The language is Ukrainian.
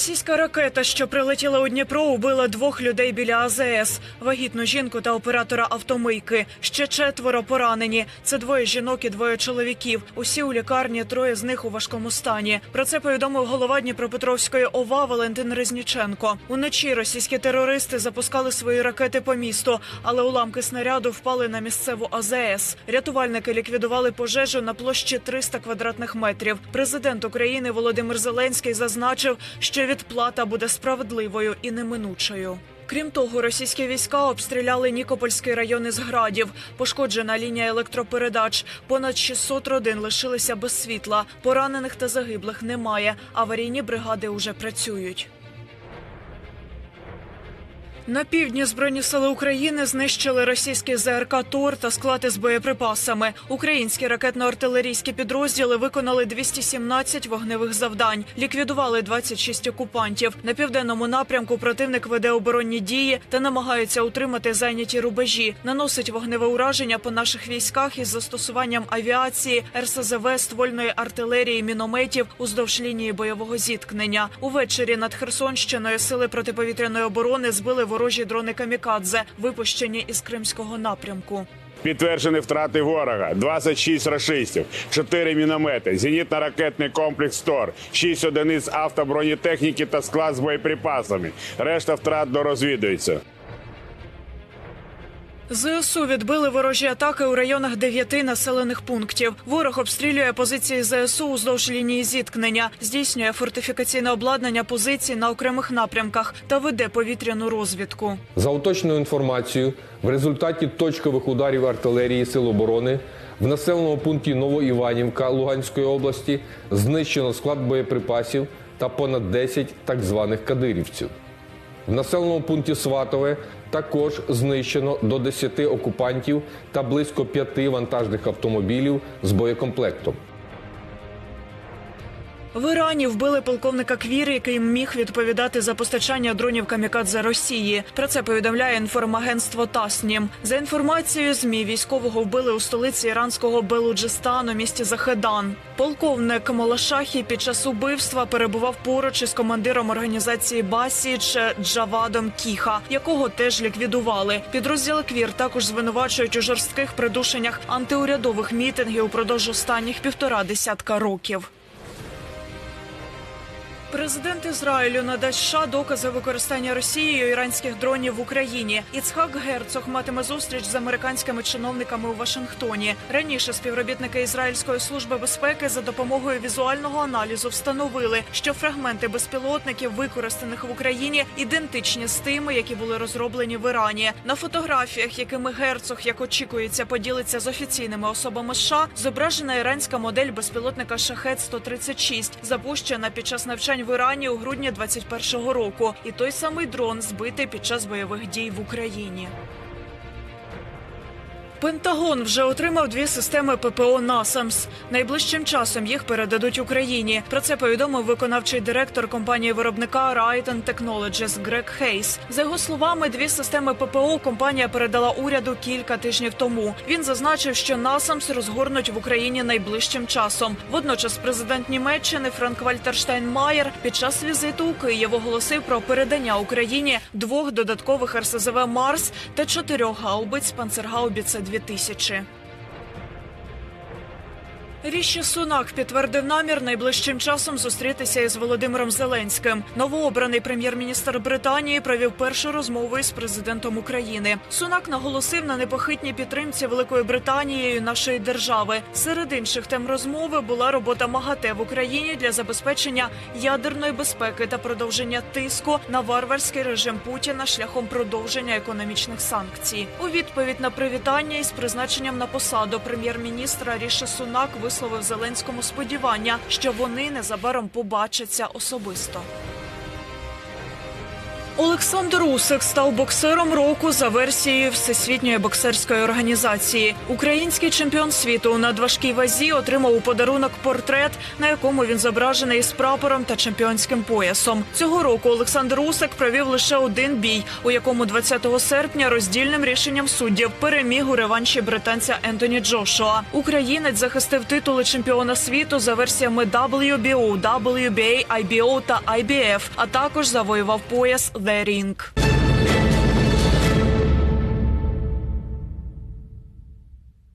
Російська ракета, що прилетіла у Дніпро, убила двох людей біля АЗС, вагітну жінку та оператора автомийки. Ще четверо поранені. Це двоє жінок і двоє чоловіків. Усі у лікарні, троє з них у важкому стані. Про це повідомив голова Дніпропетровської ОВА Валентин Резніченко. Уночі російські терористи запускали свої ракети по місту, але уламки снаряду впали на місцеву АЗС. Рятувальники ліквідували пожежу на площі 300 квадратних метрів. Президент України Володимир Зеленський зазначив, що відплата буде справедливою і неминучою. Крім того, російські війська обстріляли Нікопольський район із градів. Пошкоджена лінія електропередач. Понад 600 родин лишилися без світла. Поранених та загиблих немає. Аварійні бригади уже працюють. На півдні збройні сили України знищили російський ЗРК ТОР та склад із боєприпасами. Українські ракетно-артилерійські підрозділи виконали 217 вогневих завдань, ліквідували 26 окупантів. На південному напрямку противник веде оборонні дії та намагається утримати зайняті рубежі. Наносить вогневе ураження по наших військах із застосуванням авіації, РСЗВ, ствольної артилерії, мінометів уздовж лінії бойового зіткнення. Увечері над Херсонщиною сили протиповітряної оборони збили ворожі дрони камікадзе, випущені із кримського напрямку. Підтверджені втрати ворога: 26 рашистів, 4 міномети, зенітно-ракетний комплекс ТОР, 6 одиниць автобронетехніки та склад з боєприпасами. Решта втрат дорозвідується. ЗСУ відбили ворожі атаки у районах дев'яти населених пунктів. Ворог обстрілює позиції ЗСУ уздовж лінії зіткнення, здійснює фортифікаційне обладнання позицій на окремих напрямках та веде повітряну розвідку. За уточною інформацією, в результаті точкових ударів артилерії Сил оборони в населеному пункті Новоіванівка Луганської області знищено склад боєприпасів та понад 10 так званих кадирівців. В населеному пункті Сватове також знищено до 10 окупантів та близько 5 вантажних автомобілів з боєкомплектом. В Ірані вбили полковника Квір, який міг відповідати за постачання дронів камікадзе Росії. Про це повідомляє інформагентство Таснім. За інформацією змі військового вбили у столиці іранського Белуджистану, місті Захедан. Полковник Молашахі під час убивства перебував поруч із командиром організації Басіч Джавадом Кіха, якого теж ліквідували. Підрозділ Квір також звинувачують у жорстких придушеннях антиурядових мітингів упродовж останніх півтора десятка років. Президент Ізраїлю надасть США докази використання Росією іранських дронів в Україні. Іцхак Герцог матиме зустріч з американськими чиновниками у Вашингтоні. Раніше співробітники Ізраїльської служби безпеки за допомогою візуального аналізу встановили, що фрагменти безпілотників, використаних в Україні, ідентичні з тими, які були розроблені в Ірані. На фотографіях, якими герцог, як очікується, поділиться з офіційними особами США, зображена іранська модель безпілотника Шахет 136 запущена під час в Ірані у грудні 21-го року. І той самий дрон збитий під час бойових дій в Україні. Пентагон вже отримав дві системи ППО «Насамс». Найближчим часом їх передадуть Україні. Про це повідомив виконавчий директор компанії виробника Raytheon Technologies Грег Хейс. За його словами, дві системи ППО компанія передала уряду кілька тижнів тому. Він зазначив, що «Насамс» розгорнуть в Україні найближчим часом. Водночас, президент Німеччини Франк Вальтер Штайнмаєр під час візиту у Київ оголосив про передання Україні двох додаткових РСЗВ Марс та чотирьох гаубиць Панцергаубіце 2000 Ріші Сунак підтвердив намір найближчим часом зустрітися із Володимиром Зеленським. Новообраний прем'єр-міністр Британії провів першу розмову із президентом України. Сунак наголосив на непохитній підтримці Великою Британією нашої держави. Серед інших тем розмови була робота МАГАТЕ в Україні для забезпечення ядерної безпеки та продовження тиску на варварський режим Путіна шляхом продовження економічних санкцій. У відповідь на привітання із призначенням на посаду прем'єр-міністра Ріші Сунак висловив Зеленському сподівання, що вони незабаром побачаться особисто. Олександр Усик став боксером року за версією Всесвітньої боксерської організації. Український чемпіон світу у надважкій вазі отримав у подарунок портрет, на якому він зображений із прапором та чемпіонським поясом. Цього року Олександр Усик провів лише один бій, у якому 20 серпня роздільним рішенням суддів переміг у реванші британця Ентоні Джошуа. Українець захистив титули чемпіона світу за версіями WBO, WBA, IBO та IBF, а також завоював пояс wearing.